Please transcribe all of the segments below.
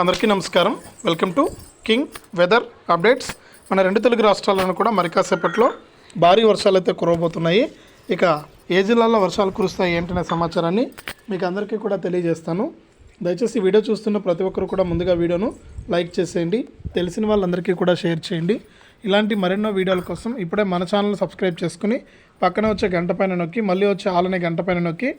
అందరికీ నమస్కారం. Welcome to king weather updates మన రెండు తెలుగు రాష్ట్రాలను కూడా మరి కాసేపట్లో భారీ వర్షాలు అయితే కురవబోతున్నాయి. ఇక ఏ జిల్లాల్లో వర్షాలు కురుస్తాయి ఏంటనే సమాచారాన్ని మీకు అందరికీ కూడా తెలియజేస్తాను. దయచేసి వీడియో చూస్తున్న ప్రతి ఒక్కరు కూడా ముందుగా వీడియోను లైక్ చేసేయండి. తెలిసిన వాళ్ళందరికీ కూడా షేర్ చేయండి. ఇలాంటి మరెన్నో వీడియోల కోసం ఇప్పుడే మన ఛానల్ సబ్స్క్రైబ్ చేసుకుని పక్కన వచ్చే గంట పైన నొక్కి మళ్ళీ వచ్చే ఆలనే గంట పైన నొక్కి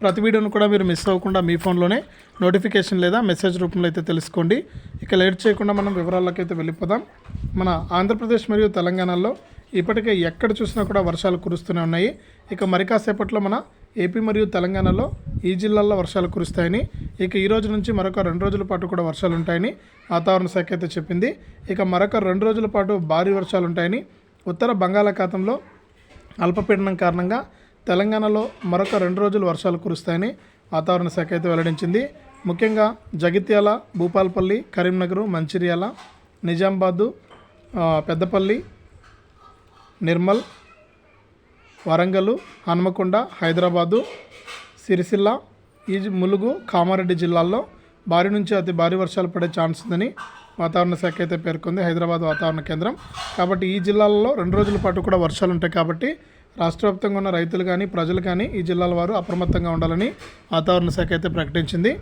ప్రతి వీడియోను కూడా మీరు మిస్ అవ్వకుండా మీ ఫోన్లోనే నోటిఫికేషన్ లేదా మెసేజ్ రూపంలో అయితే తెలుసుకోండి. ఇక లేట్ చేయకుండా మనం వివరాల్లోకి అయితే వెళ్ళిపోదాం. మన ఆంధ్రప్రదేశ్ మరియు తెలంగాణలో ఇప్పటికే ఎక్కడ చూసినా కూడా వర్షాలు కురుస్తూనే ఉన్నాయి. ఇక మరి కాసేపట్లో మన ఏపీ మరియు తెలంగాణలో ఈ జిల్లాల్లో వర్షాలు కురుస్తాయని ఇక ఈ రోజు నుంచి మరొక రెండు రోజుల పాటు కూడా వర్షాలు ఉంటాయని వాతావరణ శాఖ అయితే చెప్పింది. ఇక మరొక రెండు రోజుల పాటు భారీ వర్షాలు ఉంటాయని ఉత్తర బంగాళాఖాతంలో అల్పపీడనం కారణంగా తెలంగాణలో మరొక రెండు రోజులు వర్షాలు కురుస్తాయని వాతావరణ శాఖ అయితే వెల్లడించింది. ముఖ్యంగా జగిత్యాల భూపాల్పల్లి కరీంనగర్ మంచిర్యాల నిజామాబాదు పెద్దపల్లి నిర్మల్ వరంగల్ హన్మకొండ హైదరాబాదు సిరిసిల్ల ఈ ములుగు కామారెడ్డి జిల్లాల్లో భారీ నుంచి అతి భారీ వర్షాలు పడే ఛాన్స్ ఉందని వాతావరణ శాఖ అయితే పేర్కొంది హైదరాబాద్ వాతావరణ కేంద్రం. కాబట్టి ఈ జిల్లాలలో రెండు రోజుల పాటు కూడా వర్షాలు ఉంటాయి కాబట్టి రాష్ట్ర వ్యాప్తంగా ఉన్న రైతులు కానీ ప్రజలు కానీ ఈ జిల్లాల వారు అప్రమత్తంగా ఉండాలని వాతావరణ శాఖ అయితే ప్రకటించింది.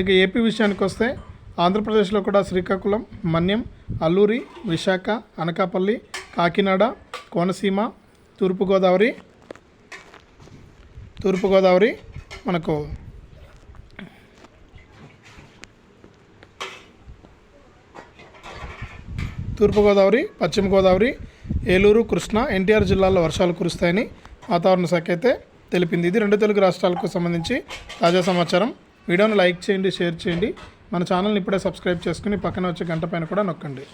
ఇక ఏపీ విషయానికి వస్తే ఆంధ్రప్రదేశ్లో కూడా శ్రీకాకుళం మన్యం అల్లూరి విశాఖ అనకాపల్లి కాకినాడ కోనసీమ తూర్పుగోదావరి తూర్పుగోదావరి మనకు తూర్పుగోదావరి పశ్చిమ గోదావరి ఏలూరు కృష్ణా ఎన్టీఆర్ జిల్లాల్లో వర్షాలు కురుస్తాయని వాతావరణ శాఖ అయితే తెలిపింది. ఇది రెండు తెలుగు రాష్ట్రాలకు సంబంధించి తాజా సమాచారం. వీడియోను లైక్ చేయండి షేర్ చేయండి. మన ఛానల్ని ఇప్పుడే సబ్స్క్రైబ్ చేసుకుని పక్కన వచ్చే గంట పైన కూడా నొక్కండి.